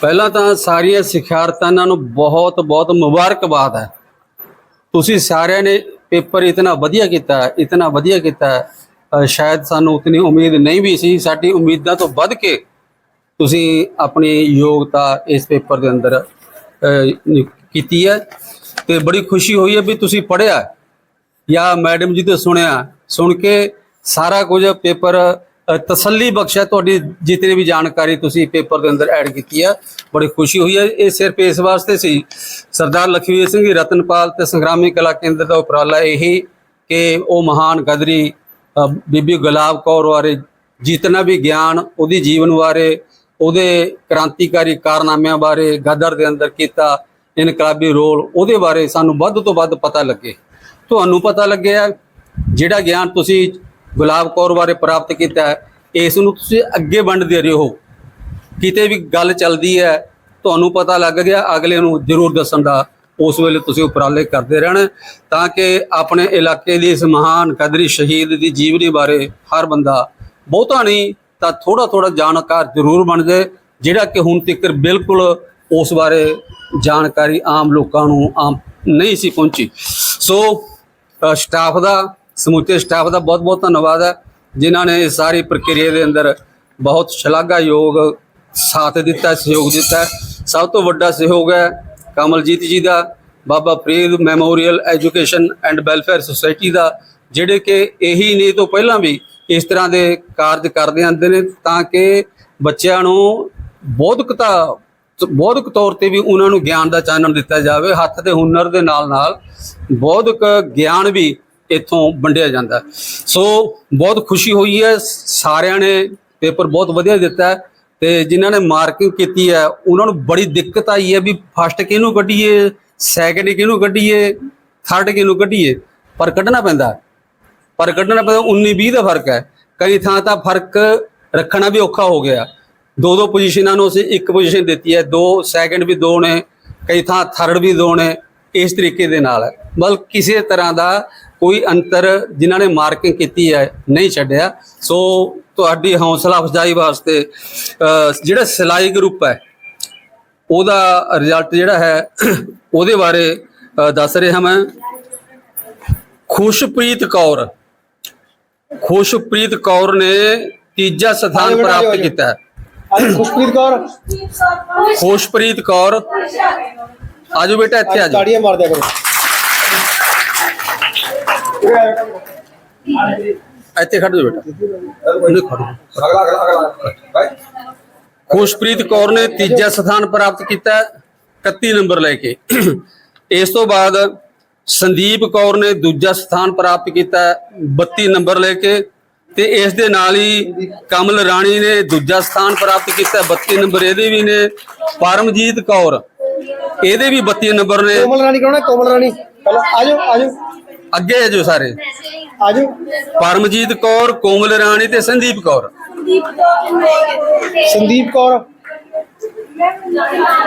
ਪਹਿਲਾਂ ਤਾਂ ਸਾਰੀਆਂ ਸਿੱਖਿਆਰਥਣਾਂ ਨੂੰ ਬਹੁਤ ਬਹੁਤ ਮੁਬਾਰਕਬਾਦ ਹੈ। ਤੁਸੀਂ ਸਾਰਿਆਂ ਨੇ ਪੇਪਰ ਇਤਨਾ ਵਧੀਆ ਕੀਤਾ ਇਤਨਾ ਵਧੀਆ ਕੀਤਾ ਸ਼ਾਇਦ ਸਾਨੂੰ ਉਤਨੀ ਉਮੀਦ ਨਹੀਂ ਵੀ ਸੀ, ਸਾਡੀ ਉਮੀਦਾਂ ਤੋਂ ਵੱਧ ਕੇ ਤੁਸੀਂ ਆਪਣੀ ਯੋਗਤਾ ਇਸ ਪੇਪਰ ਦੇ ਅੰਦਰ ਕੀਤੀ ਹੈ। ਤੇ ਬੜੀ ਖੁਸ਼ੀ ਹੋਈ ਹੈ ਵੀ ਤੁਸੀਂ ਪੜ੍ਹਿਆ ਜਾਂ ਮੈਡਮ ਜੀ ਤੋਂ ਸੁਣਿਆ, ਸੁਣ ਕੇ ਸਾਰਾ ਕੁਝ ਪੇਪਰ ਤਸੱਲੀ ਬਖਸ਼ਿਆ, ਤੁਹਾਡੀ ਜਿਤਨੀ ਵੀ ਜਾਣਕਾਰੀ ਤੁਸੀਂ ਪੇਪਰ ਦੇ ਅੰਦਰ ਐਡ ਕੀਤੀ ਹੈ ਬੜੀ ਖੁਸ਼ੀ ਹੋਈ ਹੈ ਇਹ ਸਿਰਫ ਇਸ ਵਾਸਤੇ ਸੀ, ਸਰਦਾਰ ਲਖਵੀਰ ਸਿੰਘ ਰਤਨਪਾਲ ਤੇ ਸੰਗਰਾਮੀ ਕਲਾ ਕੇਂਦਰ ਦਾ ਉਪਰਾਲਾ ਇਹੀ ਕਿ ਉਹ ਮਹਾਨ ਗਦਰੀ ਬੀਬੀ ਗੁਲਾਬ ਕੌਰ ਬਾਰੇ ਜਿਤਨਾ ਵੀ ਗਿਆਨ, ਉਹਦੀ ਜੀਵਨ ਬਾਰੇ, ਉਹਦੇ ਕ੍ਰਾਂਤੀਕਾਰੀ ਕਾਰਨਾਮਿਆਂ ਬਾਰੇ ਗਦਰ ਦੇ ਅੰਦਰ ਕੀਤਾ, ਇਨਕਲਾਬੀ ਰੋਲ, ਉਹਦੇ ਬਾਰੇ ਸਾਨੂੰ ਵੱਧ ਤੋਂ ਵੱਧ ਪਤਾ ਲੱਗੇ। ਤੁਹਾਨੂੰ ਪਤਾ ਲੱਗਿਆ, ਜਿਹੜਾ ਗਿਆਨ ਤੁਸੀਂ ਗੁਲਾਬ ਕੌਰ ਬਾਰੇ ਪ੍ਰਾਪਤ ਕੀਤਾ ਹੈ, ਇਸ ਨੂੰ ਤੁਸੀਂ ਅੱਗੇ ਵੰਡਦੇ ਹੋ। ਕਿਤੇ ਵੀ ਗੱਲ ਚੱਲਦੀ ਹੈ, ਤੁਹਾਨੂੰ ਪਤਾ ਲੱਗ ਗਿਆ, ਅਗਲੇ ਨੂੰ ਜ਼ਰੂਰ ਦੱਸਣ ਦਾ, ਉਸ ਵੇਲੇ ਤੁਸੀਂ ਉਪਰਾਲੇ ਕਰਦੇ ਰਹਿਣਾ ਤਾਂ ਕਿ ਆਪਣੇ ਇਲਾਕੇ ਦੀ ਇਸ ਮਹਾਨ ਕਦਰੀ ਸ਼ਹੀਦ ਦੀ ਜੀਵਨੀ ਬਾਰੇ ਹਰ ਬੰਦਾ ਬਹੁਤਾ ਨਹੀਂ, ਤਾਂ ਥੋੜਾ ਥੋੜਾ ਜਾਣਕਾਰ ਜ਼ਰੂਰ ਬਣ ਜਾਏ, ਜਿਹੜਾ ਕਿ ਹੁਣ ਤੱਕ ਬਿਲਕੁਲ ਉਸ ਬਾਰੇ ਜਾਣਕਾਰੀ ਆਮ ਲੋਕਾਂ ਨੂੰ ਆਮ ਨਹੀਂ ਸੀ ਪਹੁੰਚੀ। ਸੋ ਸਟਾਫ ਦਾ ਸਮੁੱਚੇ ਸਟਾਫ ਦਾ ਬਹੁਤ ਬਹੁਤ ਧੰਨਵਾਦ ਹੈ, ਜਿਨ੍ਹਾਂ ਨੇ ਇਸ ਸਾਰੀ ਪ੍ਰਕਿਰਿਆ ਦੇ ਅੰਦਰ ਬਹੁਤ ਸ਼ਲਾਘਾਯੋਗ ਸਾਥ ਦਿੱਤਾ, ਸਹਿਯੋਗ ਦਿੱਤਾ ਸਭ ਤੋਂ ਵੱਡਾ ਸਹਿਯੋਗ ਹੈ ਕਮਲਜੀਤ ਜੀ ਦਾ, Baba Farid memorial education and welfare society ਦਾ, ਜਿਹੜੇ ਕਿ ਇਹੀ ਨਹੀਂ ਤੋਂ ਪਹਿਲਾਂ ਵੀ ਇਸ ਤਰ੍ਹਾਂ ਦੇ ਕਾਰਜ ਕਰਦੇ ਆਂਦੇ ਨੇ, ਤਾਂ ਕਿ ਬੱਚਿਆਂ ਨੂੰ ਬੌਧਿਕਤਾ, ਬੌਧਿਕ ਤੌਰ ਤੇ ਵੀ ਉਹਨਾਂ ਨੂੰ ਗਿਆਨ ਦਾ ਚਾਨਣ ਦਿੱਤਾ ਜਾਵੇ, ਹੱਥ ਦੇ ਹੁਨਰ ਦੇ ਨਾਲ ਨਾਲ ਬੌਧਿਕ ਗਿਆਨ ਵੀ ਇੱਥੋਂ ਵੰਡਿਆ ਜਾਂਦਾ। ਸੋ ਬਹੁਤ ਖੁਸ਼ੀ ਹੋਈ ਹੈ। ਸਾਰਿਆਂ ਨੇ ਪੇਪਰ ਬਹੁਤ ਵਧੀਆ ਦਿੱਤਾ ਹੈ ਤੇ ਜਿਨ੍ਹਾਂ ਨੇ ਮਾਰਕਿੰਗ ਕੀਤੀ ਹੈ, ਉਹਨਾਂ ਨੂੰ ਬੜੀ ਦਿੱਕਤ ਆਈ ਹੈ ਵੀ ਫਸਟ ਕਿਹਨੂੰ ਕੱਢੀਏ ਸੈਕੰਡ ਕਿਹਨੂੰ ਕੱਢੀਏ ਥਰਡ ਕਿਹਨੂੰ ਕੱਢੀਏ? ਪਰ ਕੱਢਣਾ ਪੈਂਦਾ ਪਰ ਕੱਢਣਾ ਪੈਂਦਾ 19 20 ਦਾ ਫ਼ਰਕ ਹੈ। ਕਈ ਥਾਂ ਤਾਂ ਫ਼ਰਕ ਰੱਖਣਾ ਵੀ ਔਖਾ ਹੋ ਗਿਆ। ਦੋ ਦੋ ਪੋਜੀਸ਼ਨਾਂ ਨੂੰ ਅਸੀਂ ਇੱਕ ਪੋਜੀਸ਼ਨ ਦਿੱਤੀ ਹੈ। ਦੋ ਸੈਕੰਡ ਵੀ ਦੋ ਨੇ, ਕਈ ਥਾਂ ਥਰਡ ਵੀ ਦੋ ਨੇ, ਇਸ ਤਰੀਕੇ ਦੇ ਨਾਲ। ਮਤਲਬ ਕਿਸੇ ਤਰ੍ਹਾਂ ਦਾ ਕੋਈ ਅੰਤਰ ਜਿਨ੍ਹਾਂ ਨੇ ਮਾਰਕਿੰਗ ਕੀਤੀ ਹੈ ਨਹੀਂ ਛੱਡਿਆ। ਸੋ ਤੁਹਾਡੀ ਹੌਸਲਾ ਅਫਜ਼ਾਈ ਵਾਸਤੇ ਜਿਹੜਾ ਸਿਲਾਈ ਗਰੁੱਪ ਹੈ ਉਹਦਾ ਰਿਜ਼ਲਟ ਜਿਹੜਾ ਹੈ ਉਹਦੇ ਬਾਰੇ ਦੱਸ ਰਿਹਾ ਮੈਂ। ਖੁਸ਼ਪ੍ਰੀਤ ਕੌਰ। ਖੁਸ਼ਪ੍ਰੀਤ ਕੌਰ ਨੇ ਤੀਜਾ ਸਥਾਨ ਪ੍ਰਾਪਤ। ਕੀਤਾ ਹੈ। ਖੁਸ਼ਪ੍ਰੀਤ ਕੌਰ। ਖੁਸ਼ਪ੍ਰੀਤ ਕੌਰ। ਆਜੋ ਬੇਟਾ ਇੱਥੇ ਆਜੋ। ਤਾੜੀਆਂ ਮਾਰ ਦਿਆ ਕਰੋ ਇੱਥੇ ਖੜ ਜਾ ਬੇਟਾ। ਨਹੀਂ ਖੜੋ ਖੁਸ਼ਪ੍ਰੀਤ ਕੌਰ ਨੇ ਤੀਜਾ ਸਥਾਨ ਪ੍ਰਾਪਤ ਕੀਤਾ ਹੈ, 31 ਨੰਬਰ ਲੈ ਕੇ। ਇਸ ਤੋਂ ਬਾਅਦ ਸੰਦੀਪ ਕੌਰ ਨੇ ਦੂਜਾ ਸਥਾਨ ਪ੍ਰਾਪਤ ਕੀਤਾ ਹੈ, 32 ਨੰਬਰ ਲੈ ਕੇ। ਤੇ ਇਸ ਦੇ ਨਾਲ ਹੀ ਕਮਲ ਰਾਣੀ ਨੇ ਦੂਜਾ ਸਥਾਨ ਪ੍ਰਾਪਤ ਕੀਤਾ ਹੈ, 32 ਨੰਬਰ ਇਹਦੇ ਵੀ ਨੇ। ਪਰਮਜੀਤ ਕੌਰ ਇਹਦੇ ਵੀ 32 ਨੰਬਰ ਨੇ। ਕੋਮਲ ਰਾਣੀ ਕੌਣ ਹੈ? ਕੋਮਲ ਰਾਣੀ। ਆਜੋ ਆਜੋ ਅੱਗੇ ਜੋ ਸਾਰੇ। ਆਜੋ। ਪਰਮਜੀਤ ਕੌਰ ਕੋਮਲ ਰਾਣੀ ਤੇ ਸੰਦੀਪ ਕੌਰ। ਸੰਦੀਪ ਕੌਰ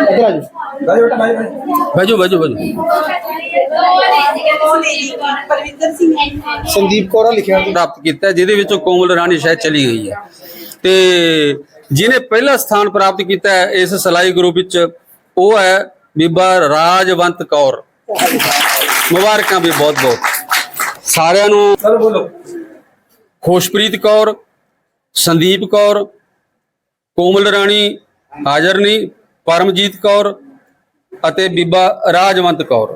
ਇੱਧਰ ਆਜੋ ਬਾਜੂ ਬਾਜੂ ਬਾਜੂ ਪਰਵਿੰਦਰ ਸਿੰਘ ਸੰਦੀਪ ਕੌਰ ਆ ਲਿਖਿਆ ਪ੍ਰਾਪਤ ਕੀਤਾ ਹੈ, ਜਿਹਦੇ ਵਿੱਚੋਂ ਕੋਮਲ ਰਾਣੀ ਸ਼ਾਇਦ ਚਲੀ ਗਈ ਹੈ। ਤੇ ਜਿਹਨੇ ਪਹਿਲਾ ਸਥਾਨ ਪ੍ਰਾਪਤ ਕੀਤਾ ਹੈ ਇਸ ਸਿਲਾਈ ਗਰੁੱਪ ਵਿੱਚ ਉਹ ਹੈ ਬੀਬਾ ਰਾਜਵੰਤ ਕੌਰ। ਮੁਬਾਰਕਾਂ ਵੀ ਬਹੁਤ ਬਹੁਤ। ਸਾਰਿਆਂ ਨੂੰ ਚਲੋ ਬੋਲੋ। ਖੁਸ਼ਪ੍ਰੀਤ ਕੌਰ ਸੰਦੀਪ ਕੌਰ ਕੋਮਲ ਰਾਣੀ ਹਾਜ਼ਰ ਨਹੀਂ ਪਰਮਜੀਤ ਕੌਰ ਅਤੇ ਬੀਬਾ ਰਾਜਵੰਤ ਕੌਰ।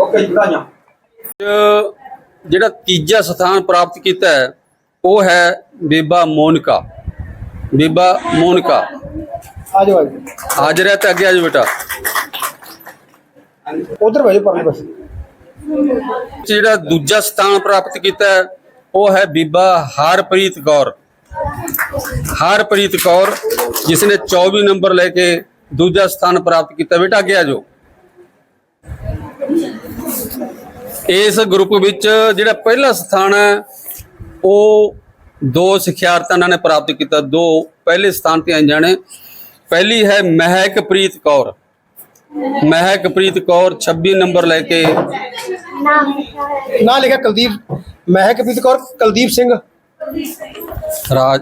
ਓਕੇ ਜੀ ਵਧਾਈਆਂ। ਚ ਜਿਹੜਾ ਤੀਜਾ ਸਥਾਨ ਪ੍ਰਾਪਤ ਕੀਤਾ ਹੈ ਉਹ ਹੈ ਬੀਬਾ ਮੋਨਿਕਾ। ਬੀਬਾ ਮੋਨਿਕਾ। ਆਜੋ ਆਜੋ ਹਾਜ਼ਰ ਹੈ ਤੇ ਅੱਗੇ ਆਜੋ ਬੇਟਾ। ਉਧਰ ਭਾਈ ਪਰਲੇ ਪਾਸੇ ਜਿਹੜਾ ਦੂਜਾ ਸਥਾਨ ਪ੍ਰਾਪਤ ਕੀਤਾ ਉਹ ਹੈ ਬੀਬਾ ਹਰਪ੍ਰੀਤ ਕੌਰ। ਹਰਪ੍ਰੀਤ ਕੌਰ ਜਿਸ ਨੇ 24 ਨੰਬਰ ਲੈ ਕੇ ਦੂਜਾ ਸਥਾਨ ਪ੍ਰਾਪਤ ਕੀਤਾ। ਬੇਟਾ, ਅੱਗੇ ਆਜੋ ਇਸ ਗਰੁੱਪ ਵਿੱਚ ਜਿਹੜਾ ਪਹਿਲਾ ਸਥਾਨ ਹੈ, ਉਹ ਦੋ ਸਿੱਖਿਆਰਥਣਾਂ ਨੇ ਪ੍ਰਾਪਤ ਕੀਤਾ। ਦੋ ਪਹਿਲੇ ਸਥਾਨ ਤੇ ਆਈਆਂ ਨੇ ਪਹਿਲੀ ਹੈ ਮਹਿਕਪ੍ਰੀਤ ਕੌਰ। ਮਹਿਕਪ੍ਰੀਤ ਕੌਰ 26 ਨੰਬਰ ਲੈ ਕੇ। ਨਾ ਲਿਖਿਆ ਕੁਲਦੀਪ ਮਹਿਕਪ੍ਰੀਤ ਕੌਰ ਕੁਲਦੀਪ ਸਿੰਘ। ਰਾਜ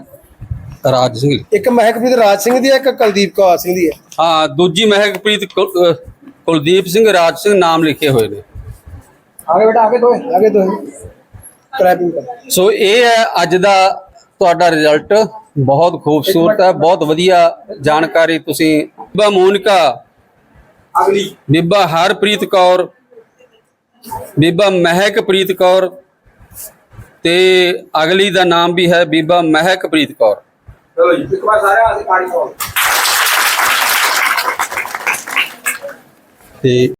ਰਾਜ ਸਿੰਘ। ਇੱਕ ਮਹਿਕਪ੍ਰੀਤ ਰਾਜ ਸਿੰਘ ਦੀ ਹੈ ਇੱਕ ਕੁਲਦੀਪ ਕੌਰ ਸਿੰਘ ਦੀ ਹੈ। ਹਾਂ ਦੂਜੀ ਮਹਿਕਪ੍ਰੀਤ ਕੁਲ- ਅਹ ਕੁਲਦੀਪ ਸਿੰਘ ਰਾਜ ਸਿੰਘ ਨਾਮ ਲਿਖੇ ਹੋਏ ਨੇ। ਆਗੇ ਬੇਟਾ ਆਗੇ ਦੋ ਆਗੇ ਦੋ ਕ੍ਰੈਪਿੰਗ ਕਰ। ਸੋ ਇਹ ਹੈ ਅੱਜ ਦਾ ਤੁਹਾਡਾ ਰਿਜ਼ਲਟ ਬਹੁਤ ਖੂਬਸੂਰਤ ਹੈ ਬਹੁਤ ਵਧੀਆ ਜਾਣਕਾਰੀ ਤੁਸੀਂ। ਬੀਬਾ ਮੋਨਿਕਾ। ਅਗਲੀ। ਬੀਬਾ ਹਰਪ੍ਰੀਤ ਕੌਰ ਬੀਬਾ ਮਹਿਕਪ੍ਰੀਤ ਕੌਰ ਤੇ ਅਗਲੀ ਦਾ ਨਾਮ ਵੀ ਹੈ ਬੀਬਾ ਮਹਿਕਪ੍ਰੀਤ ਕੌਰ। ਚਲੋ ਜੀ ਇੱਕ ਵਾਰ ਸਾਰੇ ਆਸੇ ਕਾੜੀ ਪਾਓ। ਤੇ